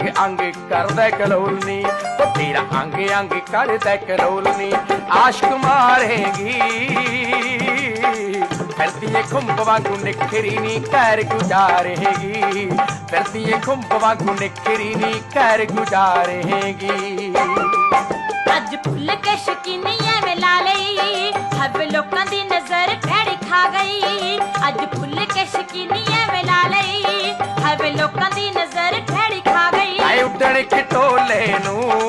ਅੰਗ ਕਰਦਾ ਕਲੋਲਨੀ ਉਹ ਤੇਰਾ ਅੰਗ ਅੰਗ ਕਰਦਾ ਕਲੋਲਨੀ ਆਸ਼ਕ ਮਾਰੇਗੀ ਫਿਰਦੀ ਏ ਖੁੰਬ ਵਾਂਗੂ ਨਿਖਰੀ ਨੀ ਘਰ ਗੁਜ਼ਾਰੇਗੀ ਫਿਰਦੀ ਏ ਖੁੰਬ ਵਾਂਗੂ ਨਿਖਰੀ ਨੀ ਘਰ ਗੁਜ਼ਾਰੇਗੀ ਅੱਜ ਫੁੱਲ ਕੇ ਸ਼ਕੀਨੀਆਂ ਵੇ ਲਾ ਲਈ ਹੱਬ ਲੋਕਾਂ ਦੀ ਨਜ਼ਰ ਭੈੜੀ ਖਾ ਗਈ ਅੱਜ ਫੁੱਲ ਕੇ ਸ਼ਕੀਨੀਆਂ ਵੇ ਹੱਬ ਲੋਕਾਂ ਦੀ ਨਜ਼ਰ ਭੈੜੀ ਖਾ ਗਈ ਆਏ ਉੱਡਣ ਖਟੋਲੇ ਨੂੰ